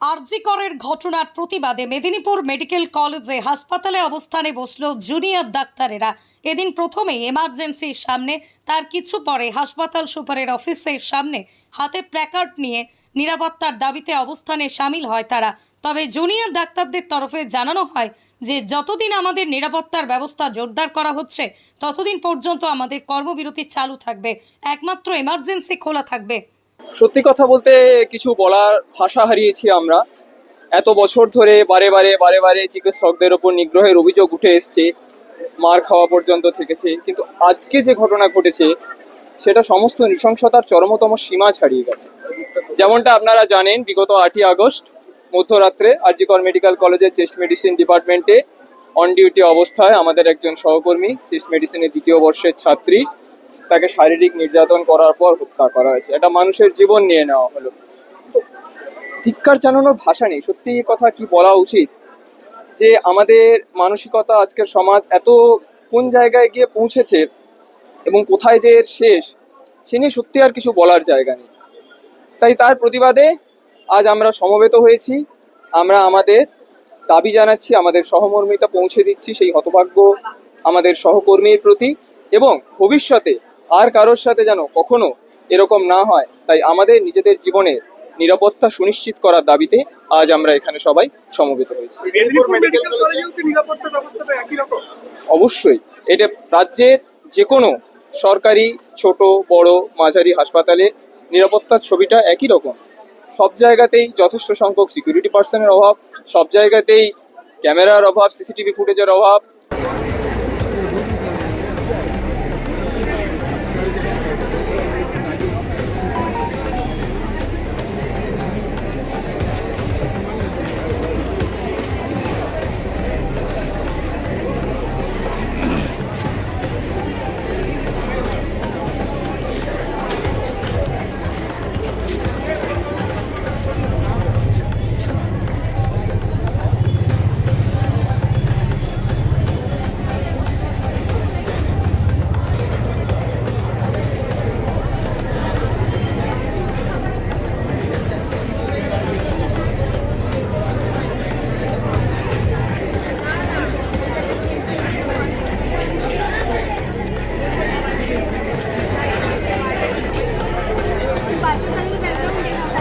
আরজিকরের ঘটনার প্রতিবাদে মেদিনীপুর মেডিকেল কলেজে হাসপাতালে অবস্থানে বসল জুনিয়র ডাক্তারেরা। এদিন প্রথমেই এমার্জেন্সির সামনে, তার কিছু পরে হাসপাতাল সুপারের অফিসের সামনে হাতে প্ল্যাকার্ড নিয়ে নিরাপত্তার দাবিতে অবস্থানে সামিল হয় তারা। তবে জুনিয়র ডাক্তারদের তরফে জানানো হয় যে, যতদিন আমাদের নিরাপত্তার ব্যবস্থা জোরদার করা হচ্ছে, ততদিন পর্যন্ত আমাদের কর্মবিরতি চালু থাকবে। একমাত্র এমার্জেন্সি খোলা থাকবে। সত্যি কথা বলতে কিছু বলার ভাষা হারিয়েছি আমরা। এত বছর ধরে বারে বারে বারে বারে চিকিৎসকদের ওপর নিগ্রহের অভিযোগ উঠে এসছে, মার খাওয়া পর্যন্ত থেকেছে। কিন্তু আজকে যে ঘটনা ঘটেছে, সেটা সমস্ত নৃশংসতার চরমতম সীমা ছাড়িয়ে গেছে। যেমনটা আপনারা জানেন, বিগত আটই আগস্ট, মধ্যরাত্রে আরজিকর মেডিকেল কলেজের চেস্ট মেডিসিন ডিপার্টমেন্টে অন ডিউটি অবস্থায় আমাদের একজন সহকর্মী, চেস্ট মেডিসিনের দ্বিতীয় বর্ষের ছাত্রী তাকে শারীরিক নির্যাতন করার পর হত্যা করা হয়েছে। এটা মানুষের জীবন নিয়ে নেওয়া হলো। তো ধিক্কার জানানোর ভাষা নেই। সত্যি কথা কি বলা উচিত? যে আমাদের মানসিকতা আজকের সমাজ এত কোন জায়গায় গিয়ে পৌঁছেছে এবং কোথায় যে এর শেষ, সে নিয়ে সত্যি আর কিছু বলার জায়গা নেই। তাই তার প্রতিবাদে আজ আমরা সমবেত হয়েছি। আমরা আমাদের দাবি জানাচ্ছি, আমাদের সহমর্মিতা পৌঁছে দিচ্ছি সেই হতভাগ্য আমাদের সহকর্মীর প্রতি এবং ভবিষ্যতে আর কারোর সাথে যেন কখনো এরকম না হয় তাই আমাদের নিজেদের জীবনের নিরাপত্তা সুনিশ্চিত করার দাবিতে আজ আমরা এখানে সবাই সমবেত হয়েছি। অবশ্যই এটা রাজ্যের যে কোনো সরকারি ছোট বড় মাঝারি হাসপাতালে নিরাপত্তার ছবিটা একই রকম। সব জায়গাতেই যথেষ্ট সংখ্যক সিকিউরিটি পার্সনের অভাব সব জায়গাতেই ক্যামেরার অভাব সিসিটিভি ফুটেজের অভাব। やった!